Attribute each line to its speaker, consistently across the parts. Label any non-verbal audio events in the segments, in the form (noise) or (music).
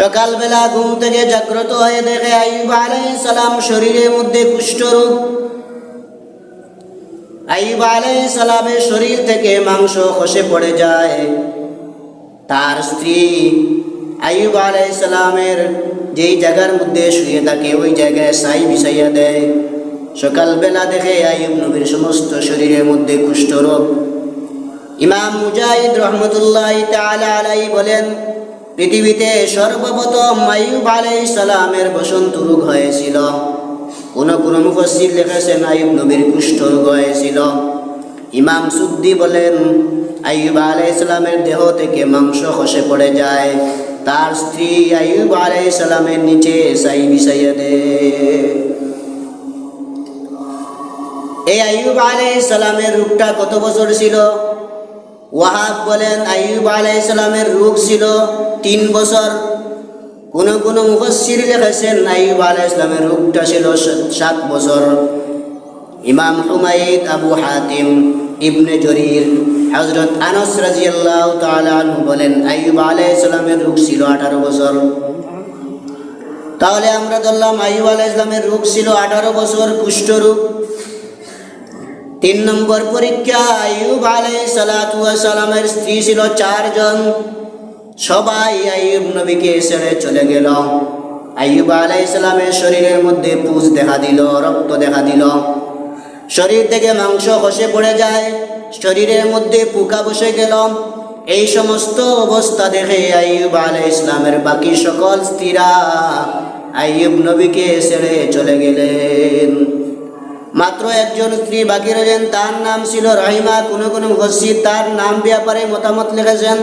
Speaker 1: সকালবেলা ঘুম থেকে জাগ্রত হয়ে দেখে আইব আলাইহিস সালাম শরীরের মধ্যে কুষ্ঠরোগ আইব আলাইহিস সালামের শরীর থেকে মাংস খসে পড়ে যায়। তার স্ত্রী আইব আলাইহিস সালামের যেই জায়গার মধ্যে শুয়ে থাকে, ওই জায়গায় সাই বিছাইয়া দেয়। সকালবেলা দেখে আইব নবীর সমস্ত শরীরের মধ্যে কুষ্ঠরোগ ইমাম মুজাহিদ রহমতুল্লাহ তাআলা আলাই বলেন, পৃথিবীতে সর্বপ্রথম আইব আলাইহিস সালামের বসন্ত রোগ হয়েছিল। কোন কোন মুফসির লিখেছেন আইব নবীর কুষ্ঠ রোগ হয়েছিল। ইমাম সুদ্দি বলেন আইব আলাইহিস সালামের দেহ থেকে মাংস খসে পড়ে যায়। তার স্ত্রী আইব আলাইহিস সালামের নিচে সাই বিছাইয়া দেয় এই আইব আলাইহিস সালামের রূপটা কত বছর ছিল? ওয়াহাব বলেন আইব আলাইহিস সালামের রোগ ছিল তিন বছর। কোন কোন মুফসির লিখেছেন আইব আলাইহিস সালামের রোগটা ছিল সাত- বছর। ইমাম হুমায়দ আবু হাতিম, ইবনে জরির হজরত আনস রাজিয়াল্লাহু তাআলা আনহু বলেন আইব আলাইহিস সালামের রোগ ছিল আঠারো বছর। তাহলে আমরা ধরলাম আইব আলাইহিস সালামের রোগ ছিল আঠারো বছর কুষ্ঠরোগ তিন নম্বর পরীক্ষা, আইয়ুব আলাইহিস সালাতু সালামের স্ত্রী ছিল চারজন। সবাই আইয়ুব নবীকে ছেড়ে চলে গেল। আইয়ুব আলাইহিস সালামের শরীরের মধ্যে পুজ দেখা দিল, রক্ত দেখা দিল। শরীর থেকে মাংস খসে পড়ে যায়, শরীরের মধ্যে পোকা বসে গেল। এই সমস্ত অবস্থা দেখে আইয়ুব আলাই ইসলামের বাকি সকল স্ত্রীরা আইয়ুব নবীকে ছেড়ে চলে গেলেন। মাত্র একজন স্ত্রী বাকি রয়েছেন তার নাম ছিল রহিমা। কোনো কোনো মসজিদ তার নাম ব্যাপারে মতামত লিখেছেন।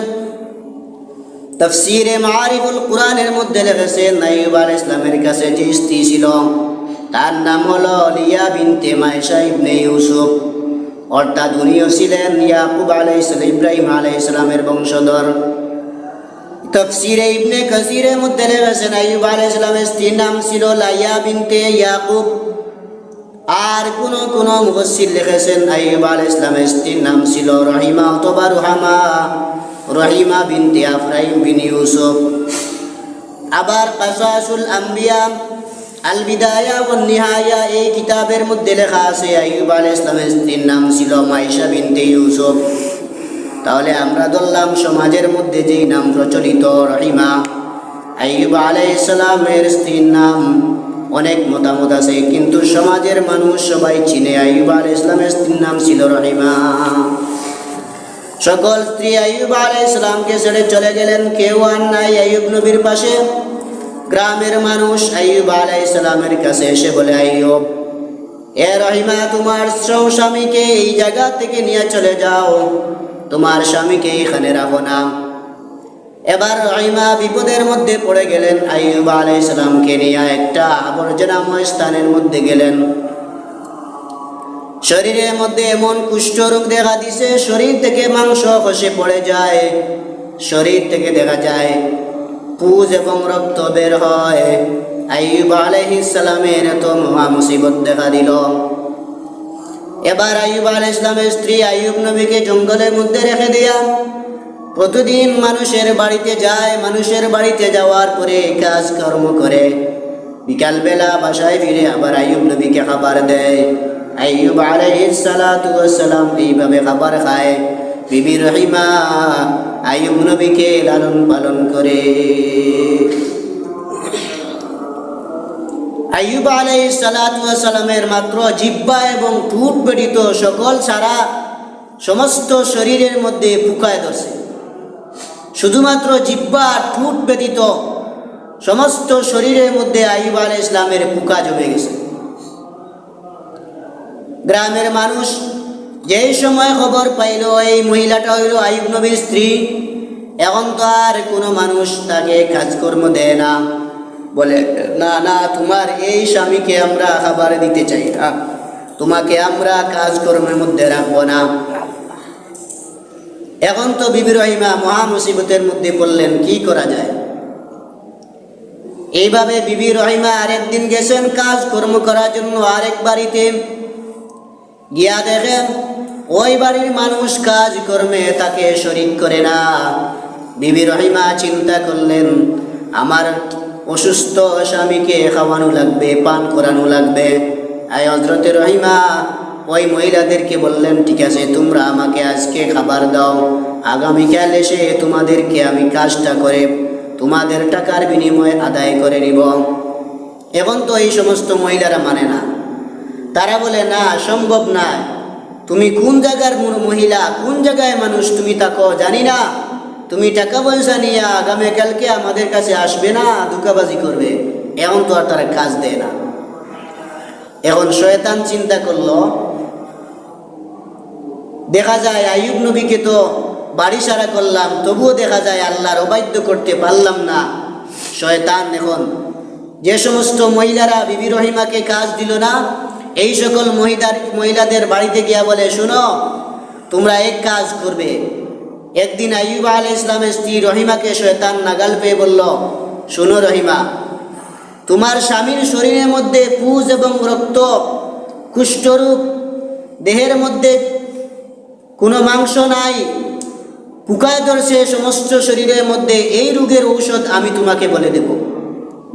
Speaker 1: তফসিরে মারিফুল কোরআনের মধ্যে লিখেছেন নাইব আল ইসলামের কাছে যে স্ত্রী ছিল, তার নাম হলো লিয়া বিনতে মাইশা ইবনে ইউসুফ। অর্থাৎ উনিও ছিলেন ইয়াকুব আলাই ইব্রাহিম আলাই ইসলামের বংশধর। তফসিরে ইবনে কাসিরের মধ্যে লিখেছেন আইয়ুব আলাই ইসলামের স্ত্রীর নাম ছিল লাইয়া বিনতে ইয়াকুব। আর কোন কোন মুফসির লিখেছেন, আইয়ুব আল ইসলামের স্ত্রীর নাম ছিল রহিমা অথবা রুহামা, রহিমা বিনতে আফরাইম বিন ইউসুফ। আবার কাসাসুল আম্বিয়া আল বিদায়া ও নিহায়া, এই কিতাবের মধ্যে লেখা আছে, আইয়ুব আল ইসলামের স্ত্রীর নাম ছিল মাইশা বিনতে ইউসুফ। তাহলে আমরা ধরলাম, সমাজের মধ্যে যেই নাম প্রচলিত রহিমা, আইয়ুব আলাইহিস সালামের স্ত্রীর নাম অনেক মতামত আছে, কিন্তু সমাজের মানুষ সবাই চিনে। আইয়ুব আলাইহিস ইসলামের স্ত্রীর নাম ছিল রহিমা। সকল স্ত্রী আইয়ুব আলাইহিস সালামকে ছেড়ে চলে গেলেন, কেউ আর নাই আইয়ুব নবীর পাশে। গ্রামের মানুষ আইয়ুব আলাইহিস সালামের কাছে এসে বলে, আইয়ুব, এ রহিমা, তোমার স্বামীকে এই জায়গা থেকে নিয়ে চলে যাও। তোমার স্বামীকে এখানে রাখো না। এবার রহিমা বিপদের মধ্যে পড়ে গেলেন। আইয়ুব আলাইহিস সালামকে নিয়ে একটা আবর্জনাময় স্থানের মধ্যে গেলেন। শরীরের মধ্যে এমন কুষ্ঠ রোগ দেখা দিছে, শরীর থেকে মাংস খসে পড়ে যায়, শরীর থেকে দেখা যায় পুজ এবং রক্ত বের হয়। আইয়ুব আলাইহিস সালামের এত মহা মুসিবত দেখা দিল। এবার আইয়ুব আলাইহিস ইসলামের স্ত্রী আইয়ুব নবীকে জঙ্গলের মধ্যে রেখে দিয়া। প্রতিদিন মানুষের বাড়িতে যায়, মানুষের বাড়িতে যাওয়ার পরে কাজ কর্ম করে। বিকালবেলা বাসায় ফিরে আবার আইয়ুব নবীকে খাবার দেয়। আইয়ুব আলাইহিস সালাতু এইভাবে খাবার খায়। বিবি রহিমা আইয়ুব নবীকে লালন পালন করে। আইয়ুব আলাইহিস সালাতু ওয়াসসালামের মাত্র জিহ্বা এবং ঠুট ব্যতীত সকল সারা সমস্ত শরীরের মধ্যে পুকায় ধরছে। শুধুমাত্র জিব্বা ঠুট ব্যতীত সমস্ত শরীরের মধ্যে আইব ইসলামের পুকা জমে গেছে। গ্রামের মানুষ যেই সময় খবর পাইল, এই মহিলাটা হইল আইব নবীর স্ত্রী। এখন তো আর কোনো মানুষ তাকে কাজকর্ম দেয় না। বলে, না না, তোমার এই স্বামীকে আমরা খাবার দিতে চাই না। তোমাকে আমরা কাজকর্মের মধ্যে রাখব না। এখন তো বিবি রহিমা মহা মুসিবতের মধ্যে পড়লেন, কি করা যায়? এইভাবে বিবি রহিমা আরেকদিন গেছেন কাজ কর্ম করার জন্য আরেক বাড়িতে। গিয়া দেখেন, ওই বাড়ির মানুষ কাজ কর্মে তাকে শরিক করে না। বিবি রহিমা চিন্তা করলেন, আমার অসুস্থ স্বামীকে খাওয়ানো লাগবে, পান করানো লাগবে। আই হজরতে রহিমা ওই মহিলাদেরকে বললেন, ঠিক আছে, তোমরা আমাকে আজকে খাবার দাও। আগামীকাল এসে তোমাদেরকে আমি কাজটা করে, তোমাদের টাকার বিনিময়ে আদায় করে নিব। এখন তো এই সমস্ত মহিলারা মানে না। তারা বলে, না, সম্ভব না। তুমি কোন জায়গার মহিলা, কোন জায়গায় মানুষ, তুমি থাকো জানি না। তুমি টাকা পয়সা নিয়ে আগামীকালকে আমাদের কাছে আসবে না দুকাবাজি করবে। এখন তো আর তারা কাজ দেয় না। এখন শয়তান চিন্তা করল দেখা যায় আয়ুব নবীকে তো বাড়ি সারা করলাম, তবুও দেখা যায় আল্লাহর অবাধ্য করতে পারলাম না। শয়তান এখন যে সমস্ত মহিলারা বিবি রহিমাকে কাজ দিল না, এই সকল মহিলার মহিলাদের বাড়িতে গিয়া বলে, শোনো, তোমরা এক কাজ করবে। একদিন আইয়ুব আল ইসলামের স্ত্রী রহিমাকে শয়তান নাগাল পেয়ে বলল, শোনো রহিমা, তোমার স্বামীর শরীরের মধ্যে পুজ এবং রক্ত কুষ্ঠরূপ দেহের মধ্যে কোনো মাংস নাই। পুকায় ধরছে সমস্ত শরীরের মধ্যে, এই রোগের ঔষধ আমি তোমাকে বলে দেব।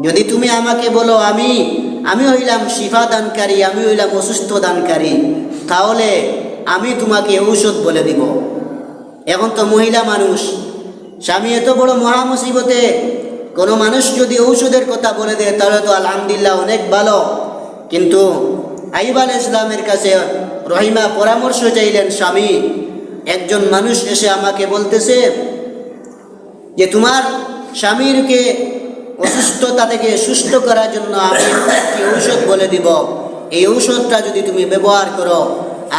Speaker 1: যদি তুমি আমাকে বলো, আমি আমি হইলাম শিফা দানকারী, আমি হইলাম অসুস্থ দানকারী, তাহলে আমি তোমাকে ঔষধ বলে দিব। এখন তো মহিলা মানুষ, স্বামী এত বড় মহা মুসিবতে, কোনো মানুষ যদি ঔষধের কথা বলে দেয়, তাহলে তো আলহামদুলিল্লাহ অনেক ভালো। কিন্তু আইব আল ইসলামের কাছে রহিমা পরামর্শ চাইলেন স্বামী একজন মানুষ এসে আমাকে বলতেছে যে তোমার স্বামীরকে অসুস্থতা থেকে সুস্থ করার জন্য আমি একটি ঔষধ বলে দিব। এই ঔষধটা যদি তুমি ব্যবহার করো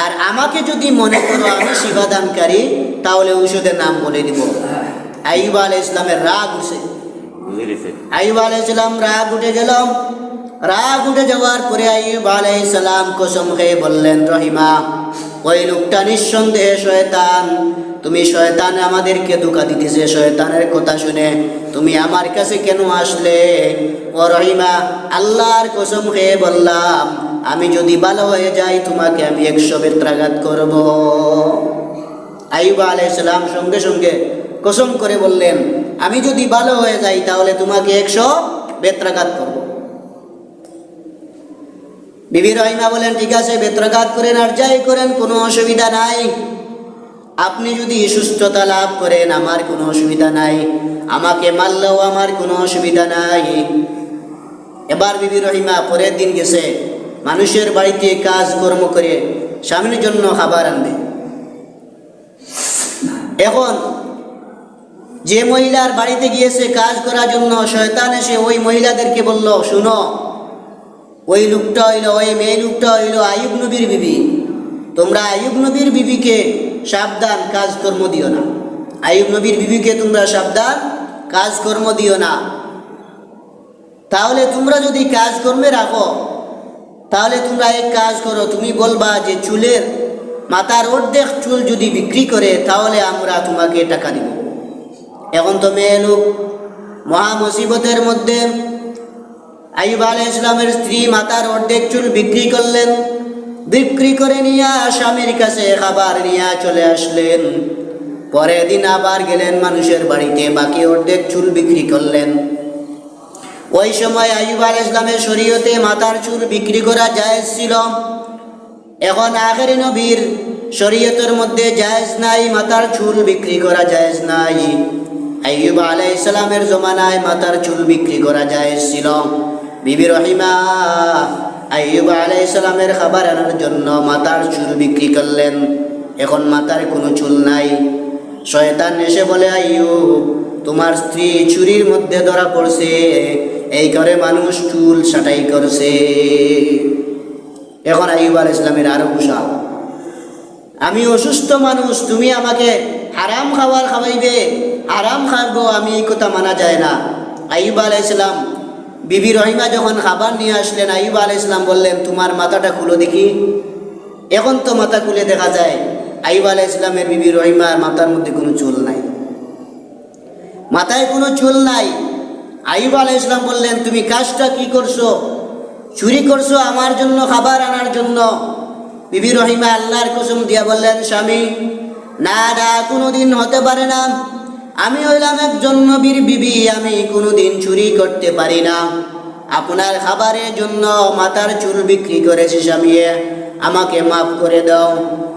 Speaker 1: আর আমাকে যদি মনে করো আমি শিবাদানকারী তাহলে ঔষধের নাম বলে দিব। আইব আল ইসলামের রাগ
Speaker 2: গেছে
Speaker 1: আইব আলাইসালাম রাগ উঠে গেল। রাগ উঠে যাওয়ার পরে আইব আলাইসালাম কসম খেয়ে বললেন, রহিমা, ওই লোকটা নিঃসন্দেহে শয়তান। তুমি শয়তান, আমাদেরকে ধোকা দিতেছে। শয়তানের কথা শুনে তুমি আমার কাছে কেন আসলে? ও রহিমা, আল্লাহর কসম খেয়ে বললাম, আমি যদি ভালো হয়ে যাই, তোমাকে আমি একশো বেত্রাঘাত করব। আইবা আলাইসালাম সঙ্গে সঙ্গে কসম করে বললেন, আমি যদি ভালো হয়ে যাই, তাহলে তোমাকে একশো বেত্রাঘাত করব। বিবি রহিমা বলেন, ঠিক আছে, বেত্রাঘাত করেন আর যাই করেন, কোনো অসুবিধা নাই। আপনি যদি সুস্থতা লাভ করেন, আমার কোনো অসুবিধা নাই। আমাকে মারলেও আমার কোনো অসুবিধা নাই। এবার বিবি রহিমা পরের দিন গেছে, মানুষের বাড়িতে কাজ কর্ম করে স্বামীর জন্য খাবার আনবে। এখন যে মহিলার বাড়িতে গিয়েছে কাজ করার জন্য, শয়তান এসে ওই মহিলাদেরকে বলল, শুনো ওই লোকটা হইল, ওই মেয়ে লোকটা হইল আয়ুব নবীর বিবি। তোমরা আয়ুব নবীর বিবিকে সাবধান কাজকর্ম দিও না। আয়ুব নবীর বিবিকে তোমরা সাবধান কাজকর্ম দিও না। তাহলে তোমরা যদি কাজকর্মে রাখো, তাহলে তোমরা এক কাজ করো, তুমি বলবা যে চুলের মাথার অর্ধেক চুল যদি বিক্রি করে, তাহলে আমরা তোমাকে টাকা দিব। এখন তো মেয়ে লোক, মহা মুসিবতের মধ্যে আইব আলাই ইসলামের স্ত্রী মাতার অর্ধেক চুল বিক্রি করলেন। বিক্রি করে নিয়ে স্বামীর কাছে খাবার নিয়ে চলে আসলেন। পরের দিন আবার গেলেন মানুষের বাড়িতে, বাকি অর্ধেক চুল বিক্রি করলেন। ওই সময় আইব আল ইসলামের শরীয়তে মাথার চুল বিক্রি করা জায়েজ ছিল। এখন আখেরি নবীর শরীয়তের মধ্যে জায়েজ নাই মাথার চুল বিক্রি করা জায়েজ নাই। আইয়ুব আলাই ইসলামের জমানায় মাথার চুল বিক্রি করা জায়েজ ছিল। বিবি রহিমা আইব আলাই ইসলামের খাবার আনার জন্য মাথার চুল বিক্রি করলেন। এখন মাথার কোনো চুল নাই। শয়তান এসে বলে, আইয়ুব, তোমার স্ত্রী চুরির মধ্যে ধরা পড়ছে। এই করে মানুষ চুল ছাটাই করছে। এখন আইব আল ইসলামের আরও কুশাল আমি অসুস্থ মানুষ, তুমি আমাকে হারাম খাবার খাওয়াইবে। হারাম খাব আমি এই কথা মানা যায় না। আইব আল ইসলাম বিবি রহিমা যখন খাবার নিয়ে আসলেন আইব আল ইসলাম বললেন, তোমার মাথাটা খুলো দেখি। এখন তো মাথা খুলে দেখা যায় আইব আল ইসলামের বিবি রহিমার মাথার মধ্যে কোনো চুল নাই। মাথায় কোনো চুল নাই। আইব আলাহ ইসলাম বললেন, তুমি কাজটা কি করছ? চুরি করছ আমার জন্য, খাবার আনার জন্য? বিবি রহিমা আল্লাহর কুসুম দিয়া বললেন, স্বামী না না কোনো দিন হতে পারে না। আমি হইলাম একজন নবীর বিবি, আমি কোনোদিন চুরি করতে পারি না। আপনার খাবারের জন্য মাথার চুল বিক্রি করেছি স্বামীয়ে আমাকে মাফ করে দাও।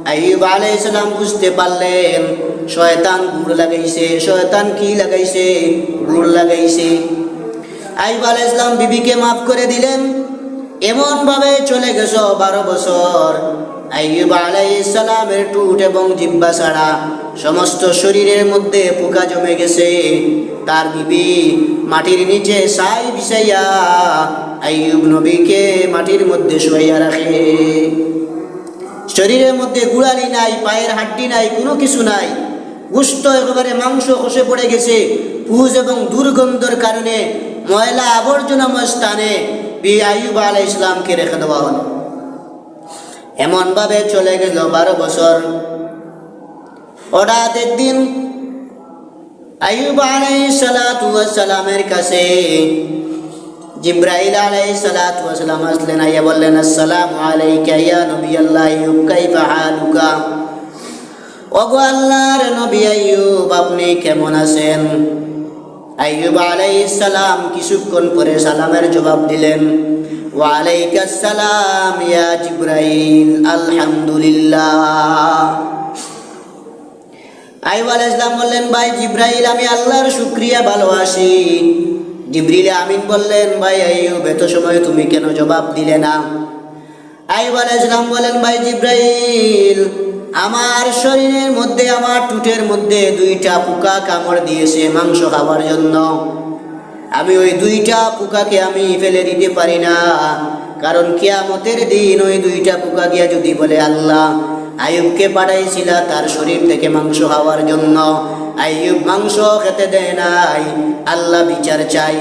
Speaker 1: আইব আলাইসালাম বুঝতে পারলেন, শয়তান গুড় লাগাইছে। শয়তান কি লাগাইছে? গুড় লাগাইছে। আইব আলাইসালাম বিবিকে মাফ করে দিলেন। এমন ভাবে চলে গেছ বারো বছর। আইব আলাইসালামের টুট এবং জিব্বা ছাড়া সমস্ত শরীরের মধ্যে পোকা জমে গেছে। তার বিবি মাটির নিচে সাই বিছাইয়া আইয়ুব নবীকে মাটির মধ্যে শোয়াইয়া রাখে। শরীরের মধ্যে গুড়ালি নাই, পায়ের হাড্ডি নাই, কোনো কিছু নাই। গুস্ত একেবারে মাংস খসে পড়ে গেছে। পুজ এবং দুর্গন্ধর কারণে ময়লা আবর্জনাময় স্থানে বি আইয়ুব আলাই ইসলামকে রেখে দেওয়া হলো। এমনভাবে চলে গেল বারো বছর। হঠাৎ একদিন আইয়ুব আলাই সালামের কাছে জিব্রাইল আলাই সালাম আসলেন, আইয়া বললেন, আসসালামু আলাইকা ইয়া নবী আল্লাহ আইয়ুব, কাইফা হালুকা? ওগো আল্লাহর নবী আইয়ুব, আপনি কেমন আছেন? আইয়ুব আলাইহিস সালাম কিছুক্ষণ পরে সালামের জবাব দিলেন ওয়ালাইকাস সালাম ইয়া জিব্রাইল, আলহামদুলিল্লাহ। আইব ইসলাম বললেন, ভাই জিব্রাইল, আমি আল্লাহর শুক্রিয়া ভালোবাসি। জিব্রিলে আমিন বললেন, ভাই আইয়ুব, এত সময় তুমি কেন জবাব দিলে না? আইব ইসলাম বলেন ভাই জিব্রাইল, আমার শরীরের মধ্যে, আমার টুটের মধ্যে দুইটা পোকা কামড় দিয়েছে মাংস খাবার জন্য। আমি ওই দুইটা পোকাকে আমি ফেলে দিতে পারি না। কারণ কেয়ামতের দিন ওই দুইটা পোকা গিয়া যদি বলে আল্লাহ আয়ুবকে পাঠাইছিল তার শরীর থেকে মাংস খাওয়ার জন্য। আইয়ুব মাংস খেতে দেয় নাই। আল্লাহ বিচার চাই।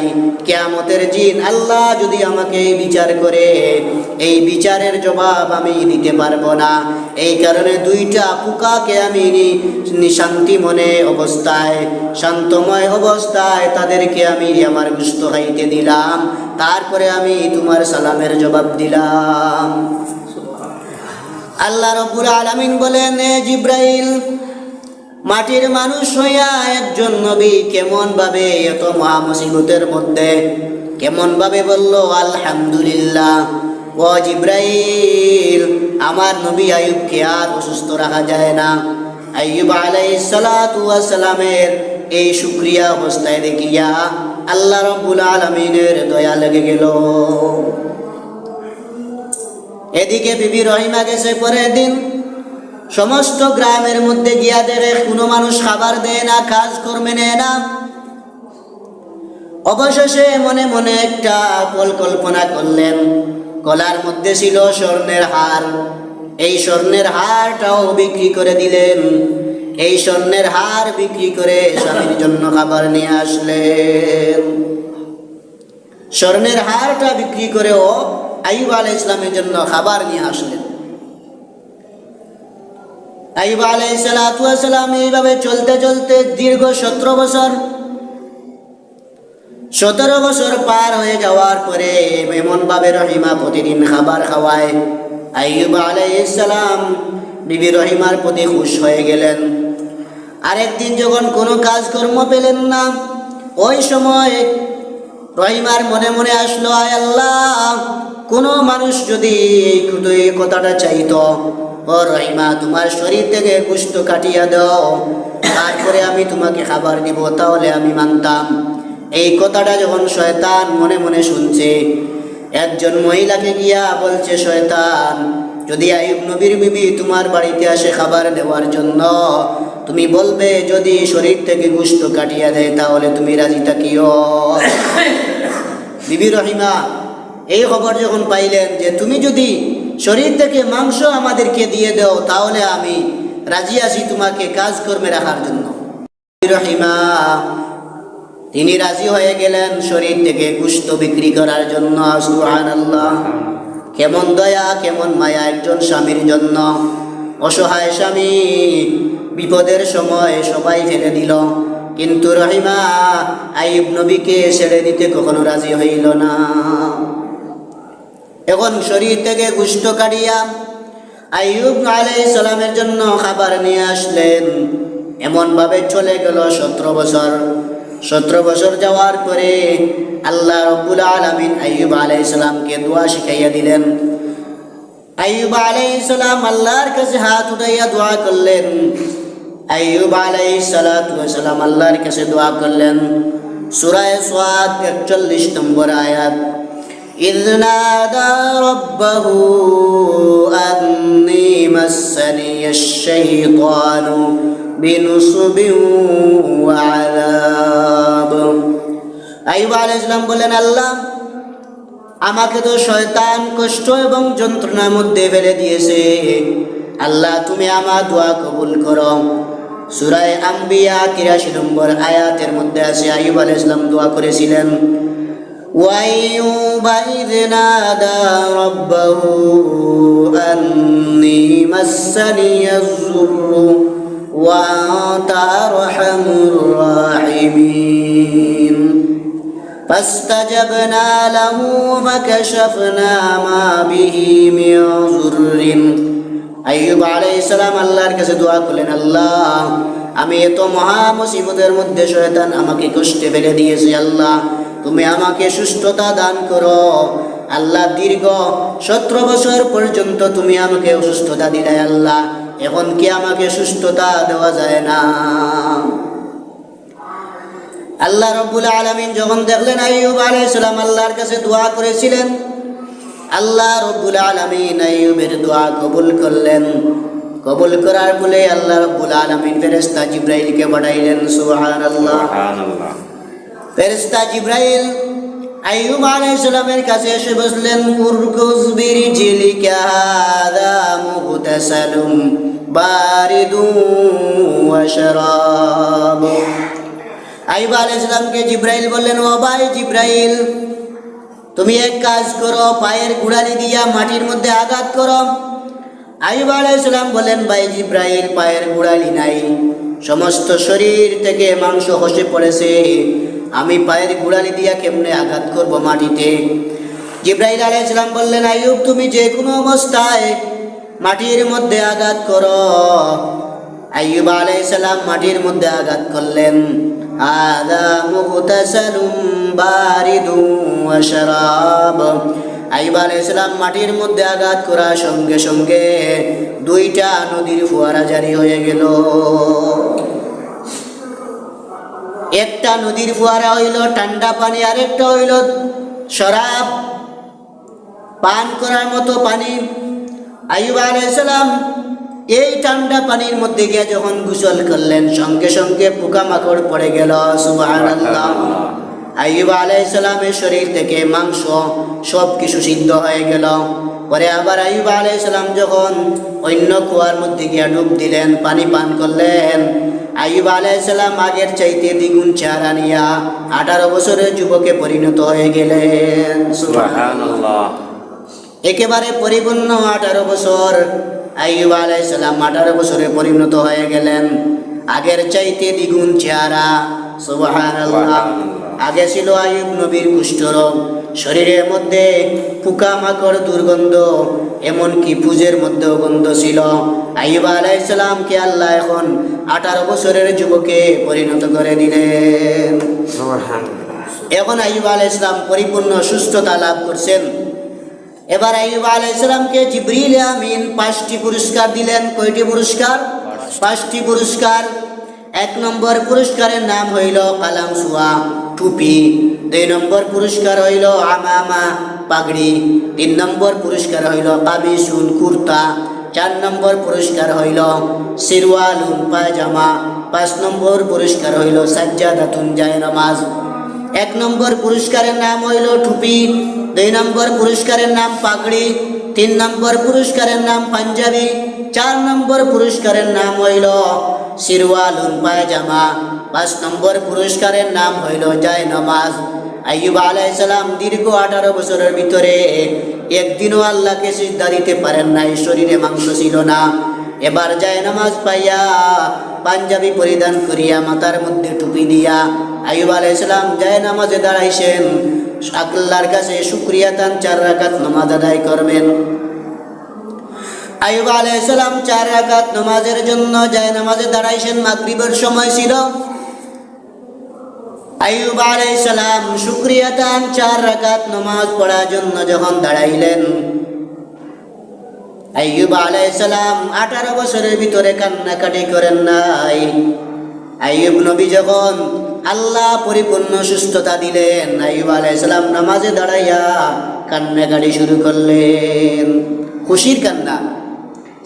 Speaker 1: কেয়ামতের জিন আল্লাহ যদি আমাকে বিচার করে, এই বিচারের জবাব আমি দিতে পারব না। এই কারণে দুইটা পোকাকে আমি শান্তি মনে অবস্থায়, শান্তময় অবস্থায় তাদেরকে আমি আমার গুস্ত খাইতে দিলাম। তারপরে আমি তোমার সালামের জবাব দিলাম। আল্লাহ রব্বুল আলামিন বলেন, এ জিব্রাইল, মাটির মানুষ হইয়া একজন নবী কেমন ভাবে এত মহামসিবতের মধ্যে কেমন ভাবে বলল, আলহামদুলিল্লাহ, ও জিব্রাইল, আমার নবী আয়ুবকে আর অসুস্থ রাখা যায় না। আইয়ুব আলাইহিস সালাতু ওয়াস সালামের এই শুক্রিয়া অবস্থায় দেখিয়া আল্লাহ রব্বুল আলামিনের দয়া লেগে গেল। এদিকে বিবি রহিমা গেছে পরের দিন। সমস্ত গ্রামের মধ্যে গিয়া দেখে কোনো মানুষ খাবার দেয় না, কাজ কর্মে নেয় না। অবশেষে মনে মনে একটা পরিকল্পনা করলেন। গলার মধ্যে ছিল স্বর্ণের হার। এই স্বর্ণের হারটাও বিক্রি করে দিলেন। এই স্বর্ণের হার বিক্রি করে স্বামীর জন্য খাবার নিয়ে আসলেন। স্বর্ণের হারটা বিক্রি করেও আইব আলাই ইসলামের জন্য খাবার নিয়ে আসলেন। আইব আলাই সালাম এইভাবে চলতে চলতে দীর্ঘ সতেরো বছর সতেরো বছর পার হয়ে যাওয়ার পরে এমনভাবে রহিমা প্রতিদিন খাবার খাওয়ায়। আইব আলাইসালাম বিবি রহিমার প্রতি খুশ হয়ে গেলেন। আরেকদিন যখন কোনো কাজকর্ম পেলেন না, ওই সময় রহিমার মনে মনে আসলো, আয় আল্লাহ কোনো মানুষ যদি এই কথাটা চাইতো ও রহিমা তোমার শরীর থেকে গুস্ত কাটিয়া দাও তারপরে আমি তোমাকে খাবার দিব তাহলে আমি মানতাম। এই কথাটা যখন শয়তান মনে মনে শুনছে একজন মহিলাকে গিয়া বলছে শয়তান যদি আইব নবীর বিবি তোমার বাড়িতে আসে খাবার দেওয়ার জন্য তুমি বলবে যদি শরীর থেকে গুস্ত কাটিয়া দেয় তাহলে তুমি রাজি থাকিও (laughs) বিবি রহিমা এই খবর যখন পাইলেন যে তুমি যদি শরীর থেকে মাংস আমাদেরকে দিয়ে দাও, তাহলে আমি রাজি আছি তোমাকে কাজকর্মে রাখার জন্য। রহিমা, তিনি রাজি হয়ে গেলেন শরীর থেকে গুস্ত বিক্রি করার জন্য, সুবহানাল্লাহ। কেমন দয়া, কেমন মায়া একজন স্বামীর জন্য। অসহায় স্বামী বিপদের সময় সবাই ফেলে দিল। কিন্তু রহিমা আইব নবীকে ছেড়ে দিতে কখনো রাজি হইল না। এখন শরীর থেকে গুস্ত কাটিয়া আইয়ুব আলাই সালামের জন্য খাবার নিয়ে আসলেন। এমনভাবে চলে গেল সতেরো বছর। সতেরো বছর যাওয়ার পরে আল্লাহ রব্বুল আলমিন আইয়ুব আলাইসালামকে দোয়া শিখাইয়া দিলেন। আইয়ুব আলাইসালাম আল্লাহর কাছে হাত উঠাইয়া দোয়া করলেন। আইয়ুব আলাইসালাম আল্লাহর কাছে দোয়া করলেন। সুরায় সোয়াদ একচল্লিশ নম্বর আয়াত। إذ نادى ربه أني مسني الشيطان بنصب وعذاب আইব আলাইসালাম বলেন আল্লাহ আমাকে তো শয়তান কষ্ট এবং যন্ত্রণার মধ্যে ফেলে দিয়েছে আল্লাহ তুমি আমার দোয়া কবুল করো সুরায় আম্বিয়া তিরাশি নম্বর আয়াতের মধ্যে আছে আইব আলাইসালাম দোয়া করেছিলেন وأيوب إذ نادى ربه أني مسني الضر وأنت أرحم الراحمين فاستجبنا له فكشفنا ما به من ضر আইয়ুব আলাইহিস সালাম আল্লাহর কাছে দোয়া করলেন আল্লাহ আমি এত মহা মুসিবতের মধ্যে শয়তান আমাকে কষ্টে ফেলে দিয়েছে আল্লাহ তুমি আমাকে সুস্থতা দান করো। আল্লাহ দীর্ঘ সতেরো বছর পর্যন্ত তুমি আমাকে অসুস্থতা দিলে আল্লাহ। এখন কি আমাকে সুস্থতা দেওয়া যায় না? আল্লাহ রব্বুল আলমিন যখন দেখলেন আইয়ুব আলাইসালাম আল্লাহর কাছে দোয়া করেছিলেন, আল্লাহ রব্বুল আলমিন আইয়ুবের দোয়া কবুল করলেন। কবুল করার বলে আল্লাহ রব্বুল আলমিন ফেরেস্তা জিব্রাইলকে বাড়াইলেন সুহান আল্লাহ ফেরেস্তা জিব্রাইল আইয়ুব আলাইহিসসালামের কাছে এসে বসলেন উরকুজ বিরিজিলিকা হাদা মুগতাসালুম বারিদু ওয়া শারাব। আইয়ুব আলাইহিসসালামকে জিব্রাইল বললেন, ও ভাই জিব্রাইল, তুমি এক কাজ করো, পায়ের গুড়ালি দিয়া মাটির মধ্যে আঘাত করো। আইব আলাইসালাম বলেন ভাই জিব্রাইল, পায়ের গুড়ালি নাই। সমস্ত শরীর থেকে মাংস খসে পড়েছে। আমি পায়ের গুড়ালি দিয়া কেমনে আঘাত করব মাটিতে? জিব্রাইল আলাইসালাম বললেন, আইয়ুব, তুমি যে কোনো অবস্থায় মাটির মধ্যে আঘাত করো। আইয়ুব আলাইসালাম মাটির মধ্যে আঘাত করলেন। আদা মুগতাসালুম বারিদু ওয়া শারাব। আইব আলাইসালাম মাটির মধ্যে আঘাত করার সঙ্গে সঙ্গে দুইটা নদীর ফোয়ারা জারি হয়ে গেল। একটা নদীর ফুয়ারা হইল, ঠান্ডা পানি, আরেকটা হইল শরাব। পান করার মতো পানি। আইব এই ঠান্ডা পানির মধ্যে গিয়ে যখন গোসল করলেন, সঙ্গে সঙ্গে পোকামাকড় পড়ে গেল। সুবহানাল্লাহ। আইব আলাইসালামের শরীর থেকে মাংস সব কিছু সিদ্ধ হয়ে গেল। পরে আবার আইব আলাইসালাম যখন অন্য কুয়ার মধ্যে গিয়া ডুব দিলেন পানি পান করলেন আইব আলাইসালাম আগের চাইতে দ্বিগুণ চেহারা নিয়া আঠারো বছরের যুবকে পরিণত হয়ে গেলেন। একেবারে পরিপূর্ণ আঠারো বছর আইব আলাইসালাম আঠারো বছরে পরিণত হয়ে গেলেন। আগের চাইতে দ্বিগুণ চেহারা। সুবহানাল্লাহ। আগে ছিল আইব নবীর কুষ্ঠরোগ। শরীরের মধ্যে পোকামাকড় দুর্গন্ধ এমনকি পুজের মধ্যেও গন্ধ ছিল। আইব আলাইসালামকে আল্লাহ এখন আঠারো বছরের যুবকে পরিণত করে দিলেন। এখন আইব আলাহ ইসলাম পরিপূর্ণ সুস্থতা লাভ করছেন। এবার আইব আলাহ ইসলামকে জিবরিল আমিন পাঁচটি পুরস্কার দিলেন। কয়টি পুরস্কার? পাঁচটি পুরস্কার এক নম্বর পুরস্কারের নাম হইল কালাম সুয়া, টুপি। দুই নম্বর পুরস্কার হইল আমামা পাগড়ি। তিন নম্বর পুরস্কার হইল কামিসুন কুর্তা। চার নম্বর পুরস্কার হইল সিরওয়ালুন পায়জামা। পাঁচ নম্বর পুরস্কার হইল সাজ্জাদাতুন জায় নামাজ। এক নম্বর পুরস্কারের নাম হইল টুপি। দুই নম্বর পুরস্কারের নাম পাগড়ি। তিন নম্বর পুরস্কারের নাম পাঞ্জাবি। চার নম্বর পুরস্কারের নাম হইল সিরওয়ালুন পায়জামা পাঁচ নম্বর পুরস্কারের নাম হইল জায় নমাজ। আইয়ুব আলাইসালাম দীর্ঘ আঠারো বছরের ভিতরে একদিনও আল্লাহকে সিদ্ধা দিতে পারেন নাই, শরীরে মাংস ছিল না। এবার যায় নামাজ পাইয়া পাঞ্জাবি পরিধান করিয়া মাথার মধ্যে টুপি দিয়া আইব আলাইসালাম যায় নামাজে দাঁড়াইছেন। আল্লাহর কাছে শুক্রিয়া তান চার রাকাত নামাজ আদায় করবেন। আইব আলাইসালাম চার রাকাত নামাজের জন্য যায় নামাজে দাঁড়াইছেন, মাগরিবের সময় ছিল। আইব আলাইসালাম শুক্রিয়া তান চার রাকাত নামাজ পড়ার জন্য যখন দাঁড়াইলেন। আইয়ুব আলাইসালাম আঠারো বছরের ভিতরে কান্নাকাটি করেন নাই। আইয়ুব নবী যখন আল্লাহ পরিপূর্ণ সুস্থতা দিলেন, আইয়ুব আলাইসালাম নামাজে দাঁড়াইয়া কান্নাকাটি শুরু করলেন। খুশির কান্না।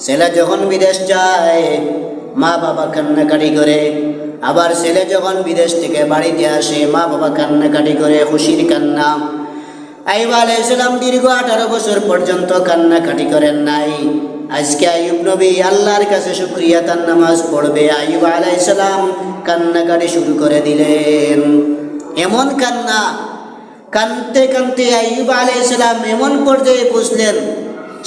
Speaker 1: ছেলে যখন বিদেশ যায় মা বাবা কান্নাকাটি করে। আবার ছেলে যখন বিদেশ থেকে বাড়িতে আসে মা বাবা কান্নাকাটি করে, খুশির কান্না। আইব আলাইসালাম দীর্ঘ আঠারো বছর পর্যন্ত কান্নাকাটি করেন নাই। আজকে আইব নবী আল্লাহর কাছে শুক্রিয়া তার নামাজ পড়বে। আইব আলাইসালাম কান্নাকাটি শুরু করে দিলেন। এমন কান্না, কানতে কানতে আইব আলাইসালাম এমন পর্যায়ে পৌঁছলেন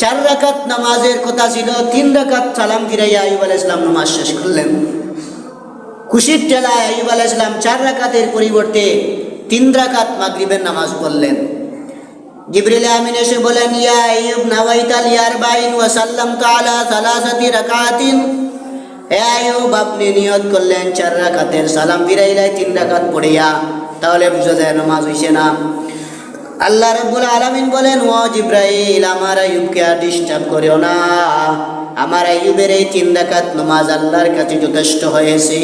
Speaker 1: চার রাকাত নামাজের কথা ছিল, তিন রাকাত সালাম ফিরাইয়া আইব আলাইসালাম নামাজ শেষ করলেন। খুশির টেলায় আইব আলাইসালাম চার রাকাতের পরিবর্তে তিন রাকাত মাগরিবের নামাজ পড়লেন। জিবরিল আমিন এসে বলেন, ইয়া আইয়ুব, নাওয়াইতাল ইয়ারবাইন ওয়া সাল্লামতু আলা সালাসাতি রাকাতিন। হে আইয়ুব, আপনি নিয়ত করলেন, চার রাকাতের সালাম ফিরাইলাই তিন রাকাত পড়িয়া, তাহলে বুঝা যায় নামাজ হইছে না। আল্লাহ রাব্বুল আলামিন বলেন, ও জিব্রাইল, আমার আয়ুবকে আর ডিস্টার্ব করিও না। আমার আয়ুবের এই তিন রাকাত নামাজ আল্লাহর কাছে যথেষ্ট হয়েছে।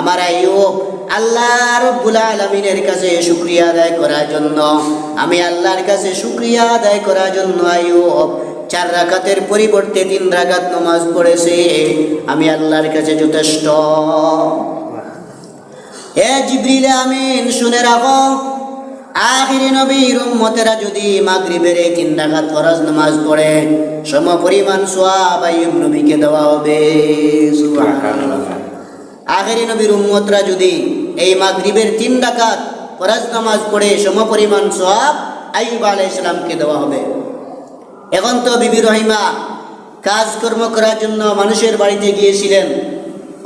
Speaker 1: আমার আইয়ুব আল্লাহ রব্বুল আলমিনের কাছে শুক্রিয়া আদায় করার জন্য, আমি আল্লাহর কাছে শুক্রিয়া আদায় করার জন্য আইয়ুব চার রাকাতের পরিবর্তে তিন রাকাত নামাজ পড়েছে। আমি আল্লাহর কাছে যথেষ্ট। এ জিবরিল আমিন, শুনে রাখো। আখিরি নবীর উম্মতেরা যদি মাগরিবের এই তিন রাকাত ফরজ নামাজ পড়ে সম পরিমাণ সোয়াব আইয়ুব নবীকে দেওয়া হবে। আখেরি নবীর উম্মতরা যদি এই মাগরিবের তিন ডাকাত ফরাজ নামাজ পড়ে, সমপরিমাণ সব আইব আলাই ইসলামকে দেওয়া হবে। এখন তো বিবি রহিমা কাজকর্ম করার জন্য মানুষের বাড়িতে গিয়েছিলেন।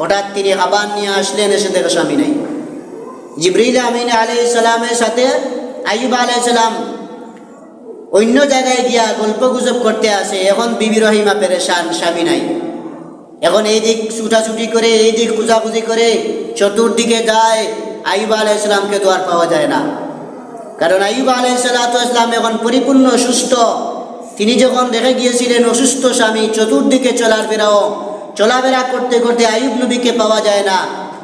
Speaker 1: হঠাৎ তিনি আবার নিয়ে আসলেন, এসে দেখো স্বামী নেই। জিবরিল আমিন আলাই ইসলামের সাথে আইব আলাই ইসলাম অন্য জায়গায় গিয়া গল্প গুজব করতে আসে। এখন বিবি রহিমা পেরেশান, স্বামী নাই। এখন এই দিক ছুটাছুটি করে, এই দিক খুঁজাখুঁজি করে চতুর্দিকে যায় আইব আলাই ইসলামকে আর পাওয়া যায় না। কারণ আইব আলাই ইসলাম এখন পরিপূর্ণ সুস্থ তিনি যখন দেখে গিয়েছিলেন অসুস্থ স্বামী, চতুর্দিকে চলার ফেরাও, চলাফেরা করতে করতে আইব নবীকে পাওয়া যায় না।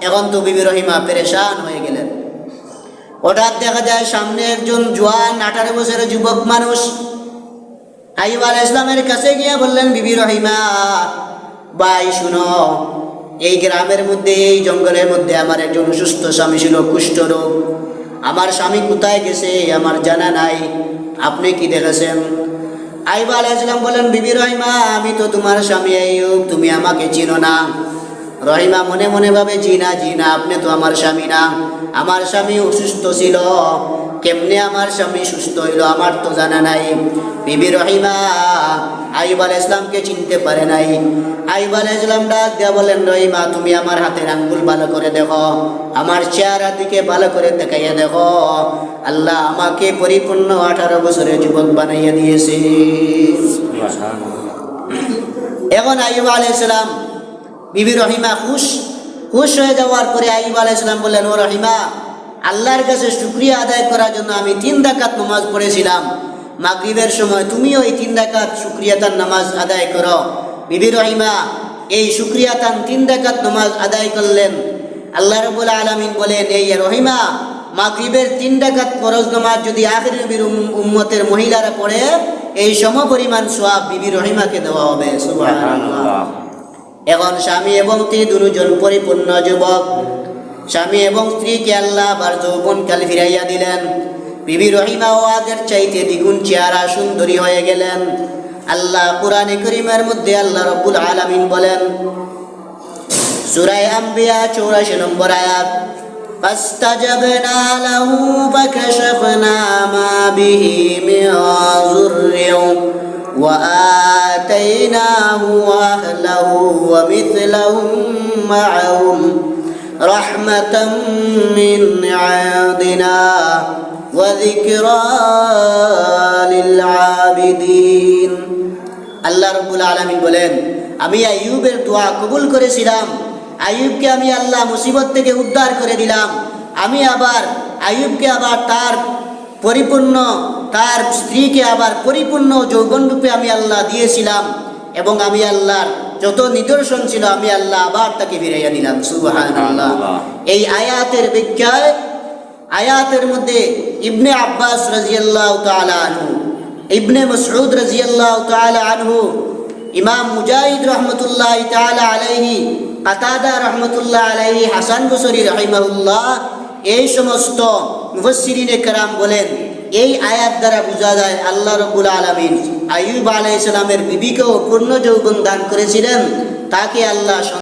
Speaker 1: এখন তো বিবি রহিমা পেরেশান হয়ে গেলেন হঠাৎ দেখা যায় সামনে একজন জোয়ান আঠারো বছরের যুবক মানুষ। আইব আলাহ ইসলামের কাছে গিয়ে বললেন, বিবি রহিমা, ভাই, শুনো, এই গ্রামের মধ্যে, এই জঙ্গলের মধ্যে আমার একজন অসুস্থ স্বামী ছিল, কুষ্ঠ রোগ। আমার স্বামী কোথায় গেছে, আমার জানা নাই। আপনি কি দেখেছেন? আইবা আলাইসালাম বলেন বিবি রহিমা, আমি তো তোমার স্বামী আইয়ুব, তুমি আমাকে চিনো না। রহিমা মনে মনে ভাবে জি না জি না আপনি তো আমার স্বামী না। আমার স্বামী অসুস্থ ছিল। কেমনে আমার স্বামী সুস্থ হইল আমার তো জানা নাই। বিবি রহিমা আইব আল ইসলামকে চিনতে পারে নাই। আইব আল ইসলাম ডাক দেয়া বলেন রহিমা তুমি আমার হাতের আঙ্গুল ভালো করে দেখো। আমার চেহারা দিকে ভালো করে দেখাইয়া দেখো। আল্লাহ আমাকে পরিপূর্ণ আঠারো বছরের যুবক বানাইয়া দিয়েছে। এখন আইব আল ইসলাম বিবি রহিমা খুশ খুশ হয়ে যাওয়ার পরে আইব আল ইসলাম বললেন, ও রহিমা, আল্লাহর কাছে শুক্রিয়া আদায় করার জন্য আমি তিন ডাকাত নামাজ পড়েছিলাম। মাগরিবের সময় তুমিও এই তিন ডাকাত শুক্রিয়াতার নামাজ আদায় করো। বিবি রহিমা, এই শুক্রিয়াতান তিন ডাকাত নামাজ আদায় করলেন। আল্লাহ রবুল আলমিন বলেন, এই রহিমা, মাগরিবের তিন ডাকাত ফরজ নামাজ যদি আখির নবীর উম- উম্মতের মহিলারা পড়ে, এই সম পরিমাণ সোয়াব বিবি রহিমাকে দেওয়া হবে। এখন স্বামী এবং স্ত্রী দুজন পরিপূর্ণ যুবক স্বামী এবং স্ত্রীকে আল্লাহ আবার যৌবন কাল ফিরাইয়া দিলেন বিবি রহিমা ও আগের চাইতে দ্বিগুণ চেহারা সুন্দরী হয়ে গেলেন আল্লাহ কোরআনে করিমের মধ্যে আল্লাহ রব্বুল আলামিন বলেন সুরায় আম্বিয়া চৌরাশি নম্বর আয়াত فاستجبنا له فكشفنا ما به من ضر وآتيناه أهله ومثلهم معهم رحمة من عندنا وذكرى للعابدين আল্লাহ রব্বুল আলমিন বলেন আমি আইয়ুবের দোয়া কবুল করেছিলাম আইয়ুবকে আমি আল্লাহ মুসিবত থেকে উদ্ধার করে দিলাম আমি আবার আইয়ুবকে আবার তার পরিপূর্ণ তার স্ত্রীকে আবার পরিপূর্ণ যৌবনরূপে আমি আল্লাহ দিয়েছিলাম এবং আমি আল্লাহর যত নিদর্শন ছিল আমি আল্লাহ আবার তাকে ফিরাইয়া দিলাম সুবহানাল্লাহ
Speaker 2: সুবহানাল্লাহ।
Speaker 1: এই আয়াতের ব্যাখ্যায় আয়াতের মধ্যে ইবনে আব্বাস রাজিয়াল্লাহ তাআলা আনহু ইবনে মসউদ রাজিয়াল্লাহ তাআলা আনহু ইমাম মুজাহিদ রহমতুল্লাহ তাআলা আলাইহি কাতাদা রহমতুল্লাহ আলাইহি হাসান বসরি রহিমাহুল্লাহ এই সমস্ত মুফসসিরিনে কেরাম বলেন এই আয়াত দ্বারা বোঝা যায় আল্লাহ রবুল আলমিন আয়ুব আলাহ ইসলামের বিবিকেও পূর্ণ যৌবন দান করেছিলেন। তাকে আল্লাহ